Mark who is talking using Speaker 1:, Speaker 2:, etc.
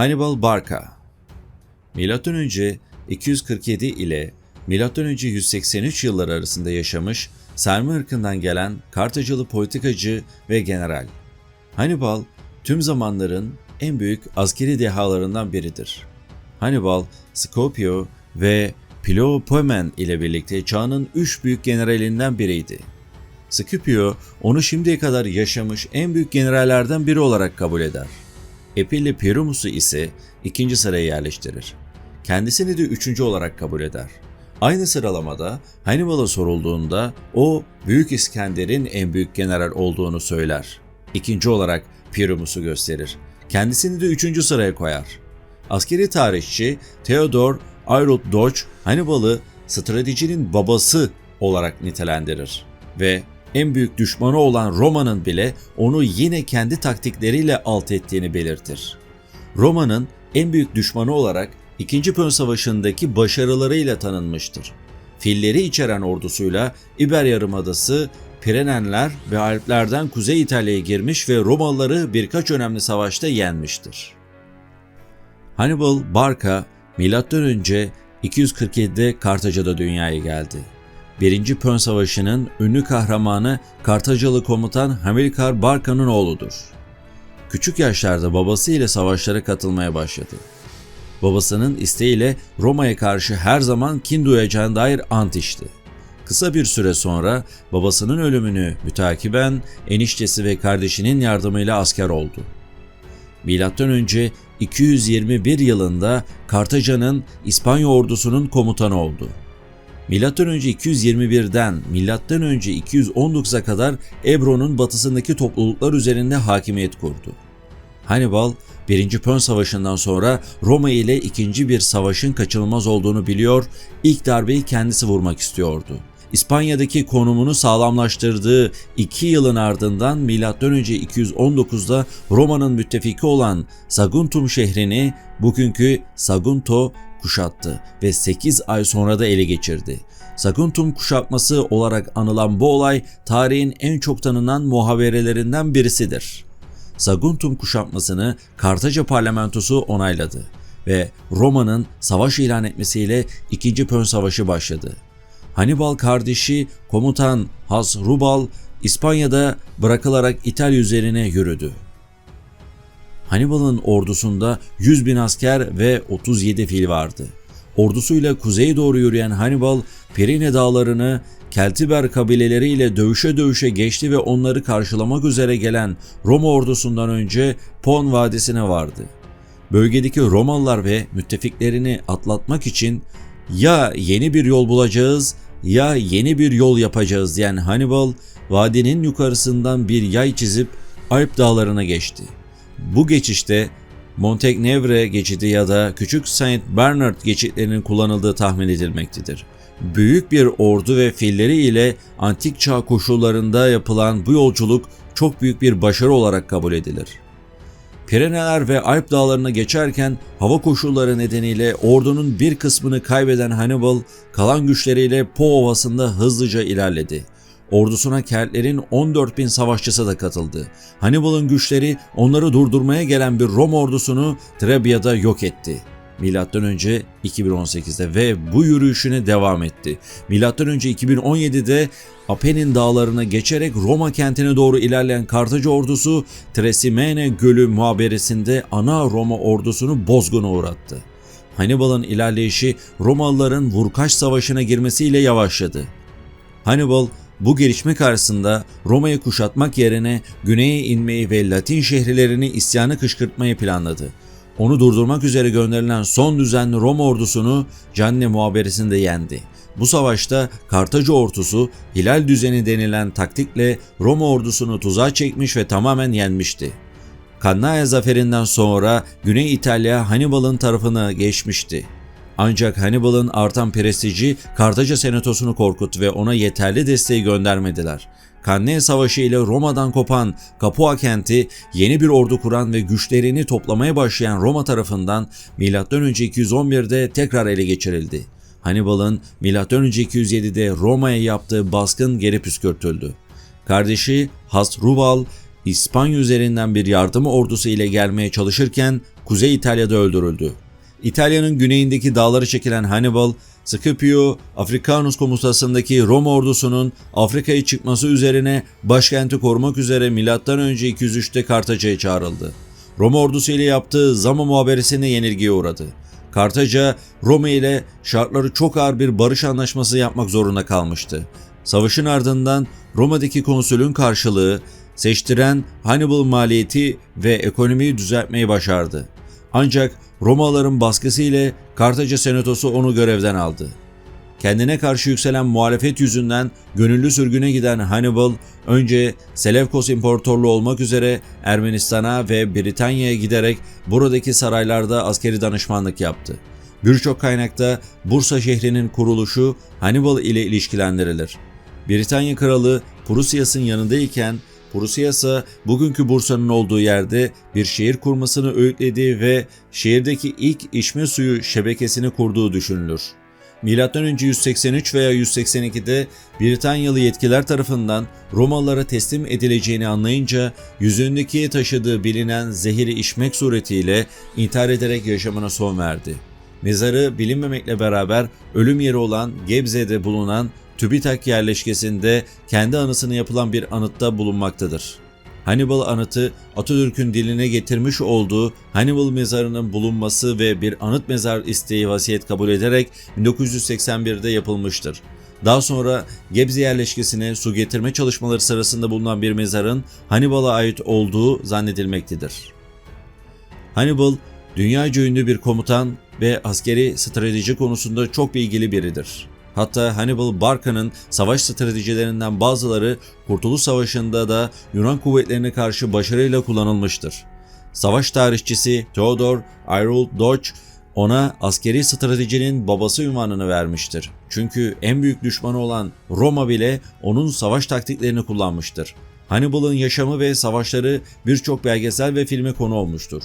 Speaker 1: Hannibal Barca M.Ö. 247 ile M.Ö. 183 yılları arasında yaşamış, Selmi ırkından gelen Kartacalı politikacı ve general. Hannibal, tüm zamanların en büyük askeri dehalarından biridir. Hannibal, Scipio ve Philopoemen ile birlikte çağının üç büyük generalinden biriydi. Scipio, onu şimdiye kadar yaşamış en büyük generallerden biri olarak kabul eder. Epille Pyramus'u ise ikinci sıraya yerleştirir. Kendisini de üçüncü olarak kabul eder. Aynı sıralamada Hannibal'a sorulduğunda o Büyük İskender'in en büyük general olduğunu söyler. İkinci olarak Pyramus'u gösterir. Kendisini de üçüncü sıraya koyar. Askeri tarihçi Theodor Ayrold Dodge Hannibal'ı stratejinin babası olarak nitelendirir ve en büyük düşmanı olan Roma'nın bile onu yine kendi taktikleriyle alt ettiğini belirtir. Roma'nın en büyük düşmanı olarak 2. Pön Savaşı'ndaki başarılarıyla tanınmıştır. Filleri içeren ordusuyla İber Yarımadası, Pirenenler ve Alplerden Kuzey İtalya'ya girmiş ve Romalıları birkaç önemli savaşta yenmiştir. Hannibal Barca M.Ö. 247'de Kartaca'da dünyaya geldi. 1. Pön Savaşı'nın ünlü kahramanı Kartacalı komutan Hamilkar Barca'nın oğludur. Küçük yaşlarda babasıyla savaşlara katılmaya başladı. Babasının isteğiyle Roma'ya karşı her zaman kin duyacağına dair ant içti. Kısa bir süre sonra babasının ölümünü mütakiben eniştesi ve kardeşinin yardımıyla asker oldu. Önce 221 yılında Kartaca'nın İspanya ordusunun komutanı oldu. Önce 221'den milattan önce 219'a kadar Ebro'nun batısındaki topluluklar üzerinde hakimiyet kurdu. Hannibal, 1. Pön Savaşı'ndan sonra Roma ile ikinci bir savaşın kaçınılmaz olduğunu biliyor, ilk darbeyi kendisi vurmak istiyordu. İspanya'daki konumunu sağlamlaştırdığı iki yılın ardından M.Ö. 219'da Roma'nın müttefiki olan Saguntum şehrini bugünkü Sagunto kuşattı ve 8 ay sonra da ele geçirdi. Saguntum kuşatması olarak anılan bu olay tarihin en çok tanınan muhaberelerinden birisidir. Saguntum kuşatmasını Kartaca parlamentosu onayladı ve Roma'nın savaş ilan etmesiyle 2. Pön Savaşı başladı. Hannibal kardeşi komutan Hasrubal İspanya'da bırakılarak İtalya üzerine yürüdü. Hannibal'ın ordusunda 100 bin asker ve 37 fil vardı. Ordusuyla kuzeye doğru yürüyen Hannibal, Pirine dağlarını Keltiber kabileleriyle dövüşe dövüşe geçti ve onları karşılamak üzere gelen Roma ordusundan önce Pon Vadisi'ne vardı. Bölgedeki Romalılar ve müttefiklerini atlatmak için ya yeni bir yol bulacağız ya yeni bir yol yapacağız diyen Hannibal, vadinin yukarısından bir yay çizip Alp dağlarına geçti. Bu geçişte Montegnevre geçidi ya da Küçük Saint Bernard geçitlerinin kullanıldığı tahmin edilmektedir. Büyük bir ordu ve filleri ile antik çağ koşullarında yapılan bu yolculuk çok büyük bir başarı olarak kabul edilir. Pireneler ve Alp dağlarına geçerken hava koşulları nedeniyle ordunun bir kısmını kaybeden Hannibal kalan güçleriyle Po Ovası'nda hızlıca ilerledi. Ordusuna Keltlerin 14 bin savaşçısı da katıldı. Hannibal'ın güçleri onları durdurmaya gelen bir Rom ordusunu Trebia'da yok etti. Milattan önce 2018'de ve bu yürüyüşüne devam etti. Milattan önce 2017'de Apennin dağlarına geçerek Roma kentine doğru ilerleyen Kartaca ordusu Tresimene Gölü muhaberesinde ana Roma ordusunu bozguna uğrattı. Hannibal'ın ilerleyişi Romalıların Vurkaç Savaşı'na girmesiyle yavaşladı. Hannibal bu gelişme karşısında Roma'yı kuşatmak yerine güneye inmeyi ve Latin şehirlerini isyanı kışkırtmayı planladı. Onu durdurmak üzere gönderilen son düzenli Roma ordusunu Canne muhaberesinde yendi. Bu savaşta Kartaca ordusu hilal düzeni denilen taktikle Roma ordusunu tuzağa çekmiş ve tamamen yenmişti. Cannae zaferinden sonra Güney İtalya Hannibal'ın tarafına geçmişti. Ancak Hannibal'ın artan prestiji Kartaca senatosunu korkut ve ona yeterli desteği göndermediler. Cannae Savaşı ile Roma'dan kopan Capua kenti yeni bir ordu kuran ve güçlerini toplamaya başlayan Roma tarafından M.Ö. 211'de tekrar ele geçirildi. Hannibal'ın M.Ö. 207'de Roma'ya yaptığı baskın geri püskürtüldü. Kardeşi Hasdrubal İspanya üzerinden bir yardım ordusu ile gelmeye çalışırken Kuzey İtalya'da öldürüldü. İtalya'nın güneyindeki dağları çekilen Hannibal, Scipio Africanus komutasındaki Roma ordusunun Afrika'ya çıkması üzerine başkenti korumak üzere M.Ö. 203'te Kartaca'ya çağrıldı. Roma ordusu ile yaptığı Zama muhaberesine yenilgiye uğradı. Kartaca, Roma ile şartları çok ağır bir barış anlaşması yapmak zorunda kalmıştı. Savaşın ardından Roma'daki konsülün karşılığı, seçtiren Hannibal maliyeti ve ekonomiyi düzeltmeyi başardı. Ancak Romalıların baskısı ile Kartaca senatosu onu görevden aldı. Kendine karşı yükselen muhalefet yüzünden gönüllü sürgüne giden Hannibal, önce Selevkos İmparatorluğu olmak üzere Ermenistan'a ve Britanya'ya giderek buradaki saraylarda askeri danışmanlık yaptı. Birçok kaynakta Bursa şehrinin kuruluşu Hannibal ile ilişkilendirilir. Britanya kralı Prusyas'ın yanındayken Prusyas'a bugünkü Bursa'nın olduğu yerde bir şehir kurmasını öğütledi ve şehirdeki ilk içme suyu şebekesini kurduğu düşünülür. M.Ö. 183 veya 182'de Britanyalı yetkililer tarafından Romalılara teslim edileceğini anlayınca yüzündeki taşıdığı bilinen zehiri içmek suretiyle intihar ederek yaşamına son verdi. Mezarı bilinmemekle beraber ölüm yeri olan Gebze'de bulunan TÜBİTAK yerleşkesinde kendi anısına yapılan bir anıtta bulunmaktadır. Hannibal anıtı Atatürk'ün diline getirmiş olduğu Hannibal mezarının bulunması ve bir anıt mezar isteği vasiyet kabul ederek 1981'de yapılmıştır. Daha sonra Gebze yerleşkesine su getirme çalışmaları sırasında bulunan bir mezarın Hannibal'a ait olduğu zannedilmektedir. Hannibal, dünyaca ünlü bir komutan ve askeri strateji konusunda çok bilgili biridir. Hatta Hannibal Barca'nın savaş stratejilerinden bazıları Kurtuluş Savaşı'nda da Yunan kuvvetlerine karşı başarıyla kullanılmıştır. Savaş tarihçisi Theodor Ayrold Dodge ona askeri stratejinin babası ünvanını vermiştir. Çünkü en büyük düşmanı olan Roma bile onun savaş taktiklerini kullanmıştır. Hannibal'ın yaşamı ve savaşları birçok belgesel ve filme konu olmuştur.